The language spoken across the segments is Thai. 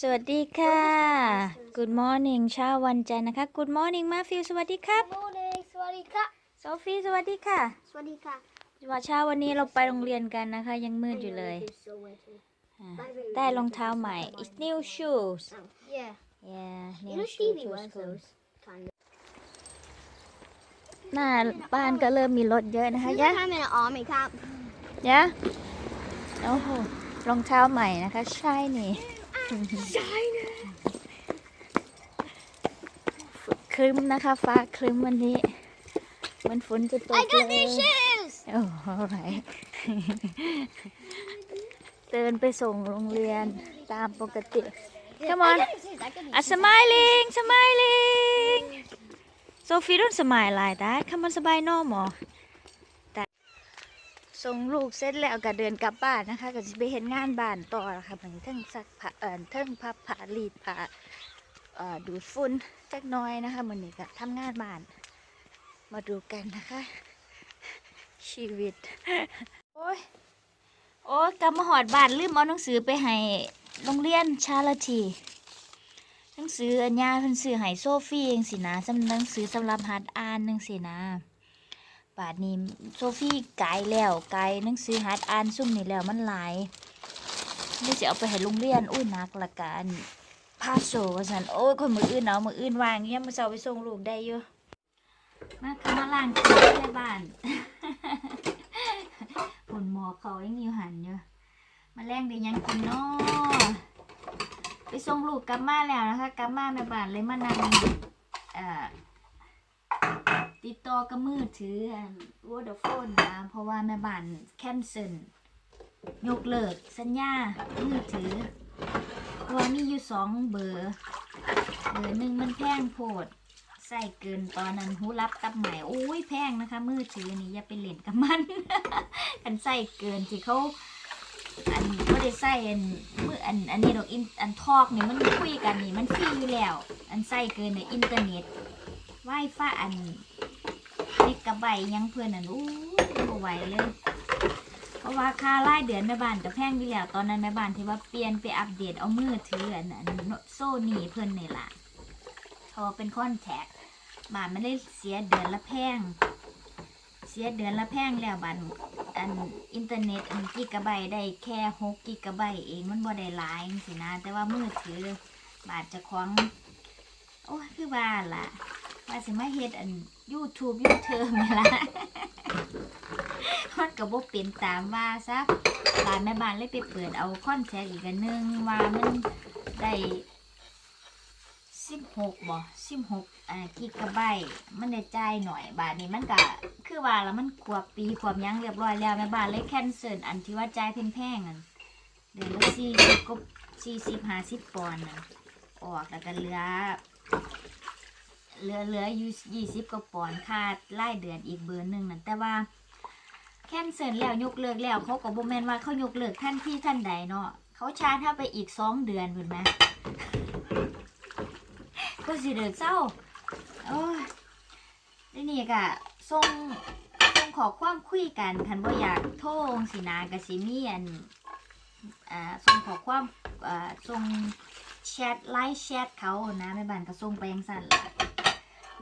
สวัสดีค่ะ Good morning เช้าวันจันทร์นะคะ Good morning มาฟิลสวัสดีครับ โมเดลสวัสดีค่ะ โซฟีสวัสดีค่ะสวัสดีค่ะว่าเช้าวันนี้เราไปโรงเรียนกันนะคะ ยังมืดอยู่เลยอ่าได้รองเท้าใหม่ It's new shoes Yeah yeah you new know shoes Stevie to wears school those kind of หน้าบ้านก็เริ่มมีรถเยอะนะคะซื้อยะทำในอาร์มครับยะโอ้โหรองเท้าใหม่นะคะ ใช่นี่ใช่นะ ครึ้มนะคะฟ้าครึ้มวันนี้เหมันฝนจะตก I เล got ย new shoes โอ้โหไรเดินไปส่งโรงเรียนตามปกติ Come on I got new shoes I got new อะ shoes smiling smiling Sophie don't smile like that Come on สบาย normal แต่ ส่งลูกเสร็จแล้วก็เดินกลับบ้านนะคะ ก็จะไปเห็นงานบ้านต่อนะคะเหมือนเทิงซักผ้าเอ่อเทิงพับผ้ารีดผ้าเอ่อดูดฝุ่นจักน้อยนะคะเหมือนนี้ก็ทำงานบ้าน มาดูกันนะคะ ชีวิต โอ้ยโอ้ยกลับมาหอดบ้านลืมเอาหนังสือไปให้โรงเรียนชาลทีหนังสืออัญญาเพิ่นซื้อให้โซฟี่เองสินะสำหนังสือสำหรับหัดอ่านหนึงสินะ บาดนี้โซฟี่ไกลแล้วไกลหนังสือหัดอ่านซุ่มนี่แล้วมันหลายนี่จะเอาไปให้โรงเรียนอุ้ยหนักละกันพาโซว่าสันโอ้ยคนมืออื่นเอามืออื่นวางเงี้ยมาเสาไปส่งลูกได้อยู่มาเข้ามาล้างจานในบ้านผลหมอเขายังอยู่หันอยู่มาแรงได้ยังกินเนาะไปส่งลูกกลับมาแล้วนะคะกลับมาแม่บ้านเลยมานั่งเอ่อ ติดต่อกับมือถือวอดโฟนนะเพราะว่าแม่บ้านแคนเซิลยกเลิกสัญญา มือถือเพราะว่ามีอยู่สองเบอร์ เบอร์หนึ่งมันแพงโพด ใส่เกินตอนนั้นหูรับกับใหม่โอ้ยแพงนะคะ มือถือนี่อย่าไปเล่นกับมัน กันใส่เกินที่เขาอันก็ได้ใส่อันมืออันอันนี้ดอกอินอันทอกนี่มันคุยกันนี่มันฟรีอยู่แล้ว อันใส่เกินในอินเทอร์เน็ตไวไฟอัน เมกะไบต์ยังเพื่อนอันอู้บ่ไหวเลย เพราะว่าค่ารายเดือนแม่บ้านกับแพงอยู่แล้ว ตอนนั้นแม่บ้านที่ว่าเปลี่ยนไปอัปเดตเอามือถืออันอันโซนี่เพื่อนนี่ล่ะพอเป็นคอนแทคบาทมันได้เสียเดือนละแพง เสียเดือนละแพงแล้วบันอันอินเทอร์เน็ตอันกิกะไบได้แค่หกกิกะไบเองมันบ่ได้หลายสินะ แต่ว่ามือถือบาทจะคว้างโอ้ยคือว่าล่ะว่าสิมาเฮ็ดอัน YouTube ยูเทอมนี่ละมันก็บ่เป็นตามว่าซะบานแม่บ้านเลยไปเปิดเอาคอนแทคอีกอันนึงว่ามันได้สิบหกบ่สิบหกอ่ากิกะไบต์มันได้จ่ายหน่อยบาทนี้มันก็คือว่าแล้วมันขวบปีขวบยังเรียบร้อยแล้วแม่บ้านเลยแคนเซิลอันที่ว่าจ่ายแพงๆนั่นเดือนละสี่สิบก็สี่สิบห้าสิบปอนด์นั่นออกแล้วก็เหลือ เหลือเหลืออยู่ยี่สิบกว่าปอนด์ค่ารายเดือนอีกเบอร์หนึ่งนั่นแต่ว่า แคนเซิลแล้วยกเลิกแล้วเขาก็บ่แม่นว่าเขายกเลิกทันที่ทันใดเนาะเขาชาร์จถ้าไปอีกสองเดือนเห็นไหมก็สิเดือดเศร้าโอ้ยแล้วนี่ก็ส่งส่งขอความคุยกันคันว่าอยากโทรสินากสิมีอันอ่าส่งขอความอ่าส่งแชทไลน์แชทเขานะแม่บ้านก็ส่งไปยังสั่นละ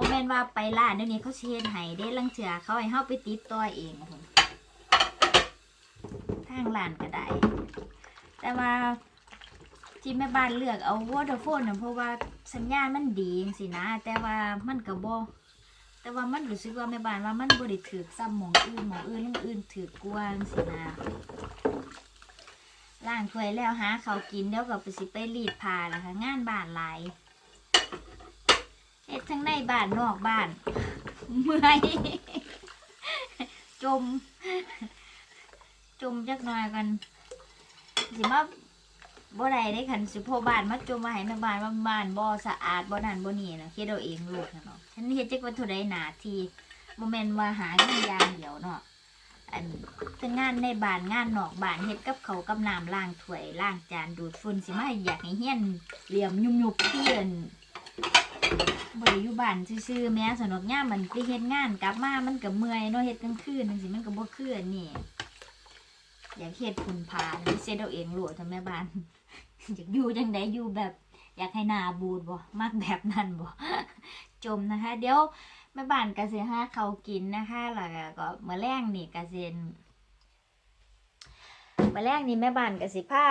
บ่แม่นว่าไปร้านเดี๋ยวนี้เขาสิเฮ็ดให้ได้ลังเถื่อเขาให้เฮาไปติดต่อเองพุ่นทางร้านก็ได้ แต่ว่าที่แม่บ้านเลือกเอาวอเตอร์โฟนน่ะเพราะว่าสัญญาณมันดีสินะ แต่ว่ามันก็บ่แต่ว่ามันรู้สึกว่าแม่บ้านว่ามันบ่ได้ถือซ้ำหมองอื่นหมองอื่นเรื่องอื่นถือกวางสินะล้างถ้วยแล้วหาเขากินเดี๋ยวก็ไปสิไปรีดผ้าล้วค่ะงานบ้านหลาย เฮ็ดทั้งในบ้านนอกบ้าน เมื่อยจม จมจักหน่อยกัน สิมาบ่ได้ได้คันสิพ่อบ้านมาจมมาให้แม่บ้านว่าบ้านบ่สะอาดบ่นั่นบ่นี่นะเฮ็ดเอาเองลูกนะเนาะฉันเฮ็ดจักว่าเท่าใดหนาที่บ่แม่นว่าหาเงินอย่างเดียวเนาะอันเป็นงานในบ้านงานนอกบ้านเฮ็ดกับเขากับน้ำล้างถ้วยล้างจานดูดฝุ่นสิมาอยากให้เฮียนเหลี่ยมยุบๆเพื่อน บ่ได้อยู่บ้านซื่อๆแม้สนอกยามมันไปเฮ็ดงานกลับมา มันก็เมื่อยเนาะเฮ็ดกลางคืนจังซี่มันก็บ่คืนนี้อยากเฮ็ดฝุ่นผานี่เซ็ดเอาเองโลดทำแม่บ้าน อยากอยู่จังไดอยู่แบบ อยากให้หนาบูดบ่มากแบบนั้นบ่จมนะคะ เดี๋ยวแม่บ้านกสิหาเขาวกินนะคะแล้วก็เมื่อแรงนี่กสินเมื่อแรงนี่แม่บ้านกสิพา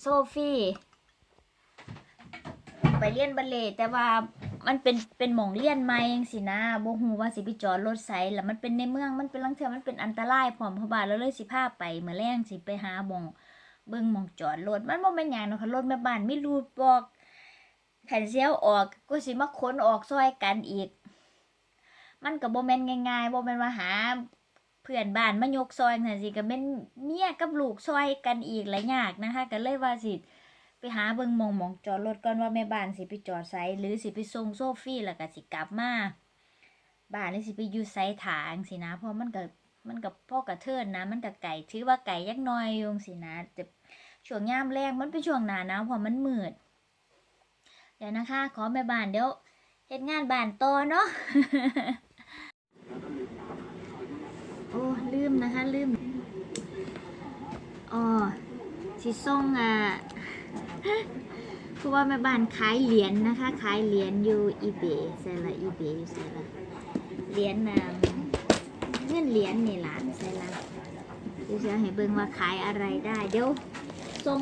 โซฟี่ ไปเรียนบัลเล่แต่ว่ามันเป็นเป็นหมองเรียนใหม่จังสินะบ่ฮู้ว่าสิไปจอดรถไสแล้วมันเป็นในเมืองมันเป็นลังเทือมันเป็นอันตรายพร้อมเพราะว่าเราเลยสิพาไปเมื่อแรงสิไปหาหมองเบิ่งหมองจอดรถมันบ่แม่นหยังเนาะค่ะรถแม่บ้านมีรูดบอกขันเสียวออกก็สิมาขนออกซอยกันอีก มันก็บ่แม่นง่ายๆบ่แม่นว่าหาเพื่อนบ้านมายกซอยจังซี่สิก็เป็นเมียกับลูกซอยกันอีกหลายยากนะคะก็เลยว่าสิ ไปหาเบิ่งมองมองจอดรถก่อนว่าแม่บ้านสิไปจอดไสหรือสิไปส่งโซฟี่แล้วก็สิกลับมาบ้านนี่สิไปอยู่ไสถาจังสินะเพราะมันก็มันก็พ่อกระเทินนะ มันก็ไก่ถือว่าไก่ยักน้อยอยงสินะแต่ช่วงยามแรงมันเป็นช่วงหนาหนาวเพราะมันมืดเดี๋ยวนะคะ ขอแม่บ้านเดี๋ยวเฮ็ดงานบ้านโตเนาะโอ้ลืมนะคะลืมอ๋อสิส่งอะ คือว่าแม่บ้านขายเหรียญนะคะ ขายเหรียญอยู่อีเบย์ใส่ละอีเบย์อยู่ใส่ละเหรียญน่ะเงินเหรียญนี่ล่ะใส่ละเดี๋ยวจะให้เบิ่งว่าขายอะไรได้ เดี๋ยวส่ง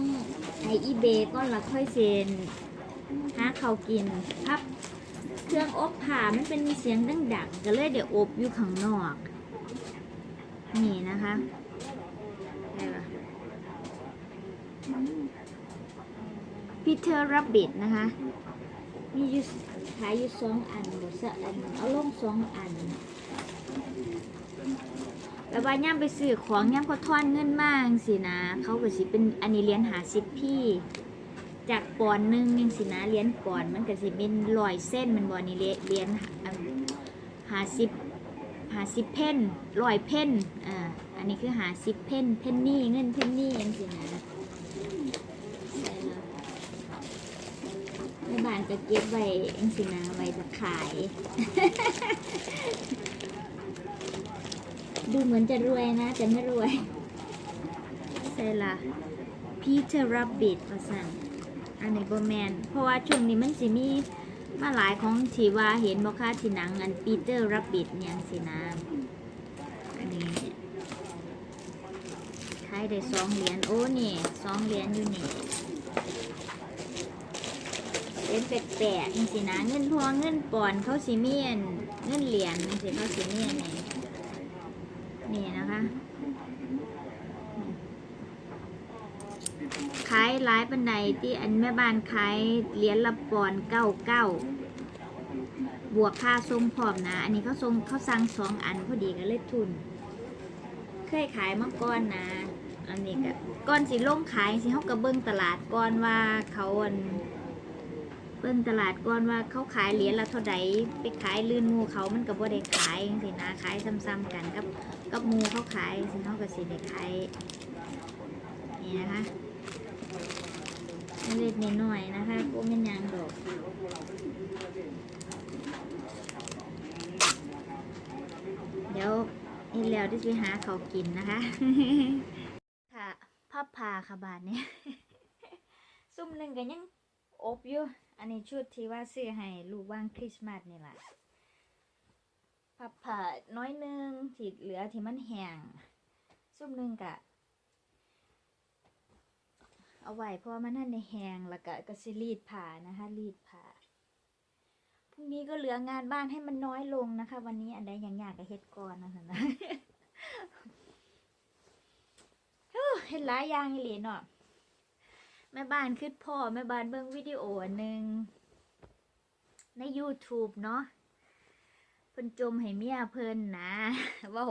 ให้อีเบก่อนและค่อยเซ็นหาเขาวกินพับเครื่องอบผ่ามันเป็นเสียงดังๆก็เลยเดี๋ยวอบอยู่ข้างนอก นี่นะคะได้ปะ พีเตอร์รับบิดนะคะ มีอยู่ขายอยู่สองอันบทสะอัน เอาลงสองอันแล้วว่าย่ำไปซื้อของย่ำเขาทอนเงินมากสินะ เขาก็สิเป็นอันนี้เรียญหาสิบพี่ จากปอนหนึ่งยังสินะเรียญปอนมันก็สิเป็นรอยเส้นมันบอนี่เรียนหาสิบหาสิบเพนรอยเพนอ่าอันนี้คือหาสิบเพนเพนนี่เงินเพนนี่ยังสินะ ใช่แล้วแม่ บ้านก็เก็บไว้เองสินะไว้จะขาย ดูเหมือนจะรวยนะ แต่ไม่รวย ใช่ละพีเตอร์รับบิดมาสั่นอันนี้บแมน เพราะว่าช่วงนี้มันสิมีมาหลายของทีวาเห็นบอกค่าที่หนังอันปีเตอร์รับบิดเนี่ยสินะอันนี้ขายได้สองเหรียญโอ้นี่สองเหรียญอยู่นี่ เป็นแปลกๆจริงๆนะเงินพองเงินปอนเขาสิเมียนเงินเหรียญสิเขาสิเมียนนี่นี่นะคะขายหลายปันใดที่อันแม่บ้านขายเหรียญละปอนเก้าเก้าบวกค่าทรงพร้อมนะ อันนี้เขาทรงเขาสั่งสองอันพอดีก็เลยทุน เคยขายมาก่อนนะ อันนี้ก็ก่อนสิลงขายสิเขาก็เบิ่งตลาดก่อนว่าเขาอัน เบิ่งตลาดก่อนว่าเขาขายเหรียญละเท่าใดไปขายลื่นมูเขามันก็บ่ได้ขายจังซี่นะขายซ้ำๆกันกับกับมูเขาขายสินเขาก็สิได้ขายนี่นะคะเล็กๆน้อยนะคะก็ไม่นหยังดอกเดี๋ยวอีแล้วที่ไปหาเขากินนะคะ ค่ะพับพาค่ะบาทนี้ซุ่มหนึ่งกันยัง อบอยู่ อันนี้ชุดที่ว่าซื้อให้ลูกว่างคริสต์มาสนี่แหละผับผ่าน้อยหนึงที่เหลือที่มันแห้งซุ่มนึงกะ เอาไว้เพราะว่ามันนั่นในแห้งแล้วก็ก็สิรีดผ่านะคะรีดผ่าพรุ่งนี้ก็เหลืองานบ้านให้มันน้อยลงนะคะ วันนี้อันใดอย่างยากก็เฮ็ดก่อนนะคะนะเฮ้อเฮ็ดหลายอย่างอีหลีเนาะ แม่บ้านคือพ่อ แม่บ้านเบิ่งวิดีโอหนึ่งใน YouTube เนาะเพิ่นจมให้เมียเพิ่นนะว้า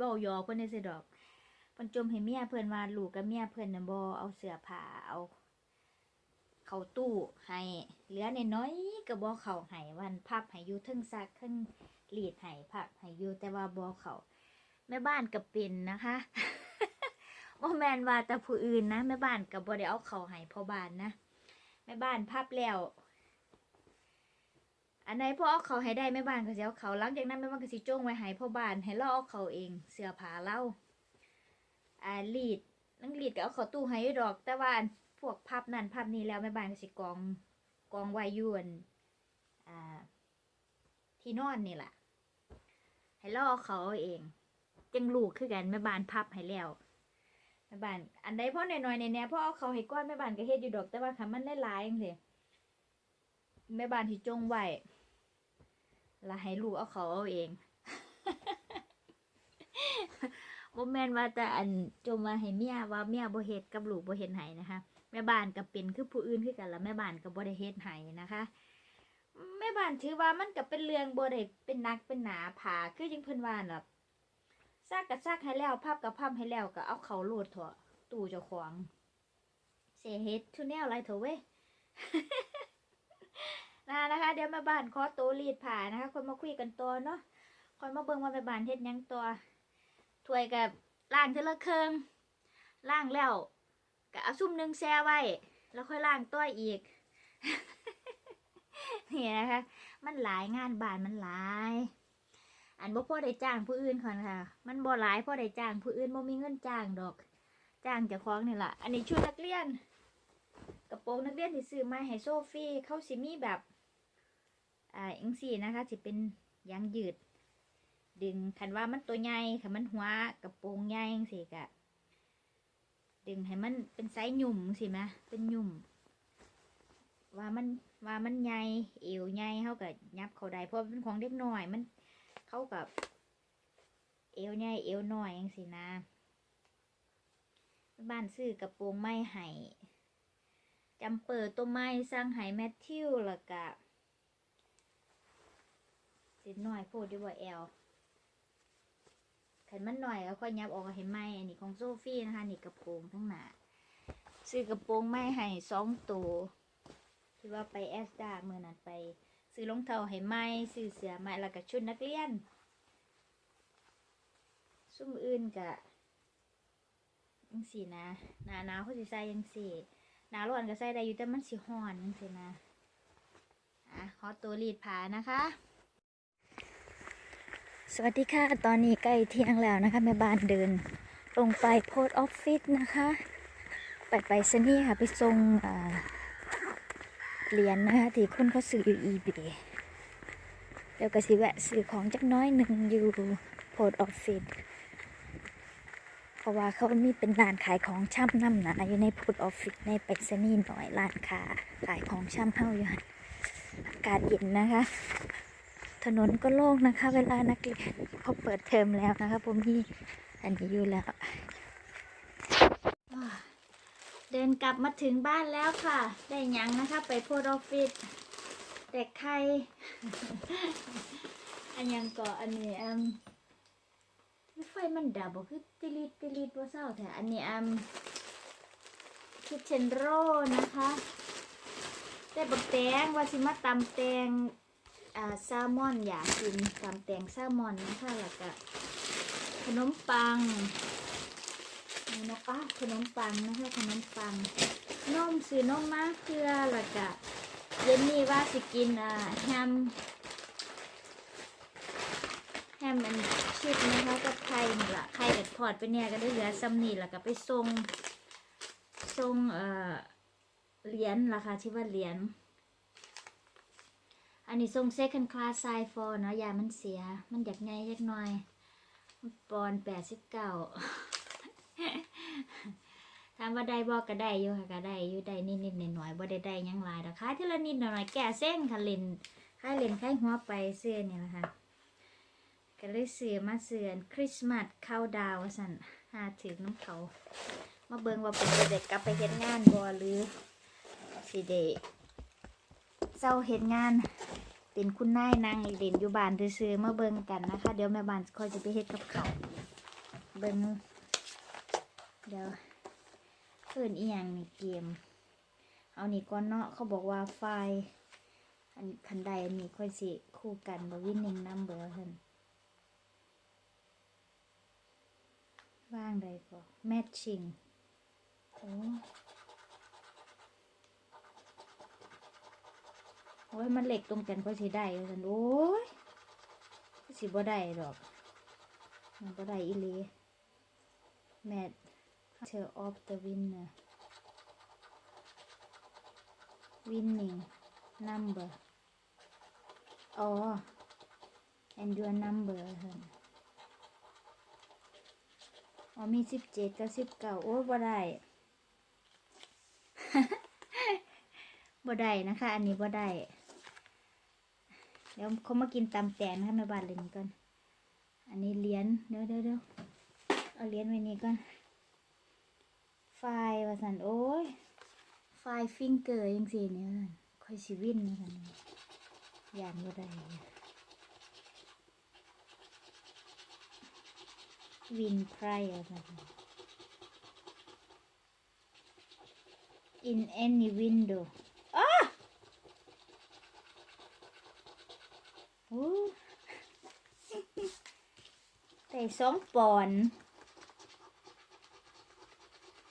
ว้าหยอกเพิ่นได้สิดอกเพิ่นจมให้เมียเพิ่นว่าลูกกับเมียเพิ่นน่ะบ่เอาเสื้อผ้าเอาเข้าตู้ให้เหลือน้อยๆก็บ่เข้าให้วันพับให้อยู่เทึงซักเทึงรีดให้พับให้อยู่แต่ว่าบ่เข้าแม่บ้านก็เป็นนะคะ บ่แมนว่าแต่ผู้อื่นนะแม่บ้านกับบ่ได้เอาเขาให้พ่อบ้านนะแม่บ้านพับแล้ว อันไหนพ่อเอาเขาให้ได้แม่บ้านก็สิเอาเขาหลังจากนั้นแม่บ้านก็สิจ้งไว้ให้พ่อบ้านให้เราเอาเขาเอง เสื้อผ้าเราอ่ารีดนังรีดก็เอาเขาตู้ให้อยู่ดอก แต่ว่าพวกพับนั่นพับนี้แล้วแม่บ้านก็สิกองกองไว้ยวนอ่าที่นอนนี่แหละให้ล่อเขาเอาเองจังลูกคือกันแม่บ้านพับให้แล้ว แม่บ้านอันใดพ่อหน่อยๆในแน่พ่อเอาเขาให้ก้อนแม่บ้านก็เฮ็ดอยู่ดอก แต่ว่าคันมันหลายๆจังซี่แม่บ้านที่จงไว้ล้วให้ลูกเอาเขาเอาเองบ่แม่นว่าแต่อันจมมาให้เมียว่าเมียบ่เฮ็ดกับลูกบ่เฮ็ดให้นะคะแม่บ้านก็เป็นคือผู้อื่นคือกันแล้วแม่บ้านก็บ่ได้เฮ็ดให้นะคะแม่บ้านถือว่ามันก็เป็นเรื่องบ่ได้เป็นนักเป็นหนาผาคือจังเพิ่นว่าน่ะ ซักก็ซักให้แล้วพับก็พับให้แล้วก็เอาเข้าโลดเถอะตู้เจ้าของเสียเฮ็ดทุแนวอะไรเถอะเว้ยนะนะคะ เดี๋ยวม่บ้านขอตัวรีดผ้านะคะคนมาคุยกันตัวเนาะคนมาเบิ่งว่าแม่บ้านเฮ็ดยังตัวถ้วยกับล้างเทอละเครื่องล้างแล้วก็เอาซุ่มหนึงแช่ไว้ แล้วค่อยล้างตัวอีกนี่นะคะ มันหลายงานบ้านมันหลาย อันบ่พ่อได้จ้างผู้อื่นค่ะค่ะ มันบ่หลายพ่อได้จ้างผู้อื่นบ่มีเงินจ้างดอก จ้างเจ้าของนี่แหละอันนี้ชุดนักเรียน กระโปรงนักเรียนที่ซื้อมาให้โซฟี่เขาสิมีแบบอ่าอิงสี่นะคะสิเป็นยางยืด ดึงคันว่ามันตัวใหญ่คันมันหัวกระโปรงใหญ่จังสิกะดึงให้มันเป็นไซส์หยุ่มสิไหมเป็นหยุ่ม ว่ามันว่ามันใหญ่เอวใหญ่เขากับยับเขาได้เพราะเป็นของเด็กน้อยมัน เข้ากับเอวใหญ่เอวน้อยอย่างสินะ บ้านซื้อกระโปรงไม้ไห้จำเปิดตัวไม้สร้างไห้แมทธิวล้วก็สิน้อยโพดด้วยว่าแอลขันมันหน่อยก็ค่อยยับออกให้ไหมอันนี้ของโซฟี่นะคะนี่กระโปรงทั้งหนาซื้อกระโปรงไม้ไห้สองตัวที่ว่าไปแอสดาเมื่อนั้นไป ซื้อรองเท้าให้ไหมซื้อเสื้อไหมแล้วก็ชุดนักเรียนซุ่มอื่นกะยังสีนะหนาหนาวเขาสิใส่ยังสีหนาร้อนก็ใส่ได้อยู่แต่มันสิฮ้อนยังสีนะอะขอตัวรีดผานะคะ สวัสดีค่ะ ตอนนี้ใกล้เที่ยงแล้วนะคะแม่บ้านเดิน ลงไปโพสออฟฟิศนะคะ ไปไปสนี่ค่ะ ไปส่งอ่า เหรียญนะคะที่คนเขาซื้ออยู่ eBay เดี๋ยวก็สิแวะซื้อของจักน้อยหนึ่งอยู่โพสออฟฟิศเพราะว่าเขามีเป็นร้านขายของช่ำน้ำหนาอยู่ในโพสออฟฟิศในไปรษณีย์หน่อยร้านค้าขายของช่ำเฮาอยู่อากาศเย็นนะคะ ถนนก็โล่งนะคะ เวลานักเรียนเขาเปิดเทอมแล้วนะคะผมมีอันนี้อยู่แล้ว เดินกลับมาถึงบ้านแล้วค่ะ ได้ยังนะคะ ไปโพสต์ออฟฟิศแต่ใครอันยังก่ออันนี้อืมไฟมันดับบ่คือติลิดติลิดว่าเศร้าแต่อันนี้อืมคิทเชนโร่นะคะได้บักแตงว่าสิมาตำแตงอ่าแซลมอนอยากกินตำแตงแซลมอนนะคะแล้วก็ขนมปัง นี่นะคะขนมปังนะคะขนมปังนมซื้อนมมากเกลือแล้วก็เย็นนี้ว่าสิกินอ่าแฮมแฮมมันชิดนะคะกับไข่นี่ละไข่กับทอดไปเนี่ยก็ได้เหลือซ้ำนี่แล้วก็ไปส่งส่งเอ่อเหรียญราคาที่ว่าเหรียญอันนี้ส่ง second class size for เนาะยามันเสียมันอยากไงยักหน่อยปอนแปดสิบเก้าามว่าได้บอกก็ได้อยู่ค่ะก็ได้อยู่ได้นิดๆหน่อยๆบ่ได้ได้ยังหลายดอกค่ายทีละนิดหน่อยแก่เส้นค่ะเลนค่ายเลนค่ายหัวไปเสื้อนี่แหละค่ะก็เลยเสือมาเสือนคริสต์มาสเข้าดาวสันหาถึงน้ำเขา มาเบิงว่าเป็นเด็กกลับไปเฮ็ดงานบ่หรือสิเดเจ้าเฮ็ดงานเป็นคุณนายนางเล่นอยู่บ้านซื่อมาเบิงกันนะคะ เดี๋ยวแม่บ้านคอยจะไปเฮ็ดกับเขาเบิงเดี๋ยว เพิ่นอีหยังนี่เกม เอานี่ก่อนเนาะเขาบอกว่าไฟล์อันคันใดอันนี้ค่อยสิคู่กันบวินนิ่งนัมเบอร์เพิ่นว่างใดก็แมทชิ่งโอ้โอ้ยมันเหล็กตรงกันก็สิได้ว่าซั่นโอ้ยสิบ่ได้ดอกมันบ่ได้อีหลีแมท Hunter of the Winner winning number อ๋อ and your number ค่ะอ๋อมีสิบเจ็ดกับสิบเก้าโอ้บ่ได้บ่ได้นะคะ อันนี้บ่ได้เดี๋ยวเขามากินตำแตงนะคะแม่บ้านเลยนี่ก่อน อันนี้เหรียญเดี๋ยวเดี๋ยวเดี๋ยวเอาเหรียญไว้นี่ก่อน ไฟว่าสันโอ้ย ไฟฟิงเกอร์ยังสิเนี่ยนค่อยสิวินนะสันยานบ่ได้วินไพรอะสัน in any window อ้าโอ้แต่สองปอนด์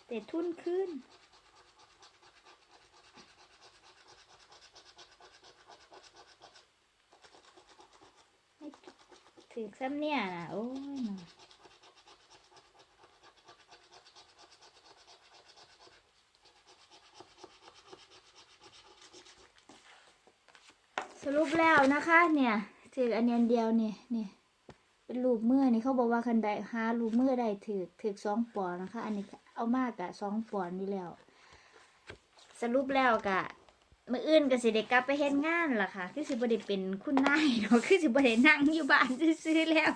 แต่ทุนขึ้นถือซ้ำเนี่ยนะโอ้ยสรุปแล้วนะคะเนี่ยถืออันเดียวเนี่ยเนี่ย เป็นรูปมือนี่เขาบอกว่าคันใดหารูปมือได้ถือถือสองปอนนะคะ อันนี้เอามากอะสองปอนด์อยู่แล้ว สรุปแล้วกะมื่ออื่นก็สิได้กลับไปเฮ็ดงานล่ะค่ะ คือสิบ่ได้เป็นคุณนายเนาะคือสิบ่ได้นั่งอยู่บ้านซื่อแล้ว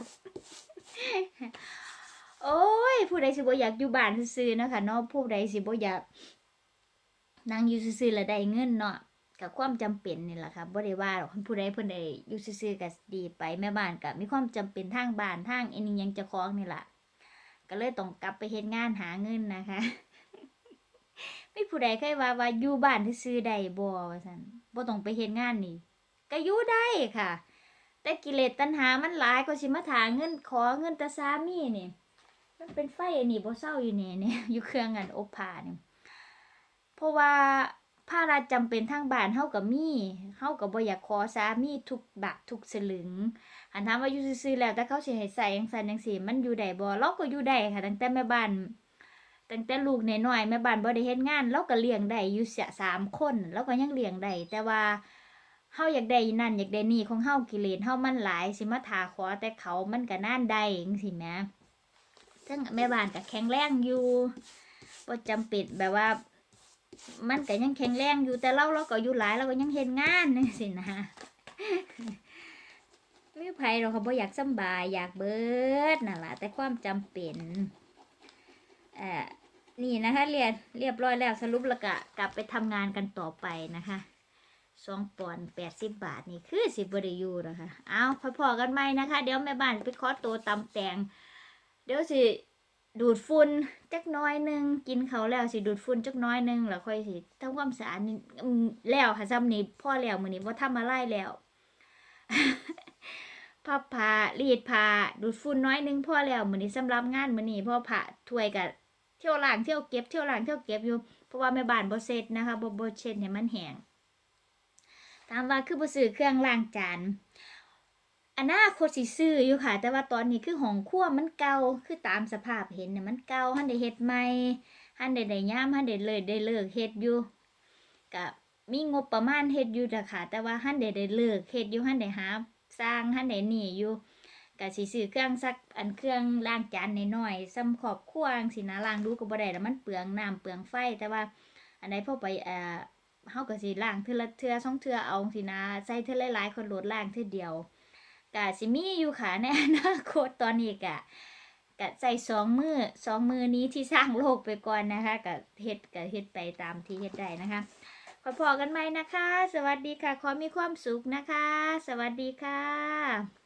โอ้ย ผู้ใดสิบ่อยากอยู่บ้านซื่อเนาะคะเนาะผู้ใดสิบ่อยากนั่งอยู่ซื่อแล้วได้เงินเนาะ กับความจำเป็นนี่แหละค่ะบ่ได้ว่าหรอกผู้ใดเพิ่นได้อยู่ซื่อๆก็ดีไปแม่บ้านก็มีความจำเป็นทางบ้านทางอันนี้ยังจะคล้องนี่แหละก็เลยต้องกลับไปเฮ็ดงานหาเงินนะคะไม่ผู้ใดเคยว่าว่าอยู่บ้านซื่อได้บ่ว่าซั่นบ่ต้องไปเฮ็ดงานนี่ก็อยู่ได้ค่ะ แต่กิเลสตัณหามันหลายก็สิมาถาเงินขอเงินต่สามีนี่มันเป็นไฟอันนี้บ่เศร้าอยู่นี่เนี่ยอยู่เครื่องอันอบผ้านี่เพราะว่า ภาระจำเป็นทางบ้านเฮาก็มีเฮาก็บ่อยากขอสามีทุกบาททุกสลึงหันถามว่าอยู่ซื่อๆแล้วแต่เขาสิให้ใส่จังซั่นจังซี่มันอยู่ได้บ่เราก็อยู่ได้ค่ะตั้งแต่แม่บ้านตั้งแต่ลูกน้อยๆแม่บ้านบ่ได้เฮ็ดงานเราก็เลี้ยงได้อยู่เสียสามคนเราก็ยังเลี้ยงได้แต่ว่าเฮาอยากได้นั่นอยากได้นี่ของเฮากิเลสเฮามันหลายสิมาถาขอแต่เขามันก็น่านได้จังซี่แหมซึ่งแม่บ้านก็แข็งแรงอยู่บ่จำเป็นแบบว่า มันก็ยังแข็งแรงอยู่แต่เราเราก็อยู่หลายเราก็ยังเฮ็ดงานจังซี่นะไม่มีไผหรอกเขาบ่อยากสบายอยากเบิดนั่นแหละแต่ความจำเป็นเอ่อนี่นะคะเรียนเรียบร้อยแล้วสรุปแล้วก็กลับไปทำงานกันต่อไปนะคะสองปอนแปดสิบบาทนี่คือสิบบริยูนะคะ เอาพอพอๆกันไหมนะคะ เดี๋ยวแม่บ้านไปขอตัวตำแตงเดี๋ยวสิ ดูดฝุ่นจักน้อยหนึงกินเขาแล้วสิดูดฝุ่นจักน้อยหนึงแล้วค่อยสิทำความสะอาดนี่แล้วค่ะซ้ำนี้พ่อแล้วมือนี้ว่าทำอะไรแล้วพับผ้ารีดผ้าดูดฝุ่นน้อยหนึงพ่อแล้วมือนี้สำหรับงานมือนี้พ่อผ้าถ้วยกับเที่ยวล้างเที่ยวเก็บเที่ยวล้างเที่ยวเก็บอยู่เพราะว่าแม่บ้านบ่เสร็จนะคะบ่บ่เช็ดให้มันแห้งถามว่าคือบ่ซื้อเครื่องล้างจาน อนาคตสิซื้ออยู่ค่ะ แต่ว่าตอนนี้คือห้องครัวมันเก่าคือตามสภาพเห็นเนี่ยมันเก่าหันได้เฮ็ดใหม่หันได้ได้ยามหันได้เลยได้เลิกเฮ็ดอยู่ก็มีงบประมาณเฮ็ดอยู่จ้ะค่ะ แต่ว่าหันได้ได้เลิกเฮ็ดอยู่หันได้หาสร้างหันได้หนีอยู่ก็สิซื้อเครื่องซักอันเครื่องล้างจานน้อยๆซ้ำขอบครัวสินะล้างดูก็บ่ได้แล้วมันเปลืองน้ำเปลืองไฟ แต่ว่าอันใดพอไปเอ่อเฮาก็สิล้างเทื่อละเทื่อสองเทื่อเอาสินะใส่เทื่อหลายๆคนโหลดล้างเทื่อเดียว กะสิมีอยู่ค่ะในอนาคตตอนนี้กะกะใส่สองมือสองมือนี้ที่สร้างโลกไปก่อนนะคะกะเฮ็ดกะเฮ็ดไปตามที่เฮ็ดได้นะคะขอพอกันไหมนะคะ สวัสดีค่ะ ขอมีความสุขนะคะ สวัสดีค่ะ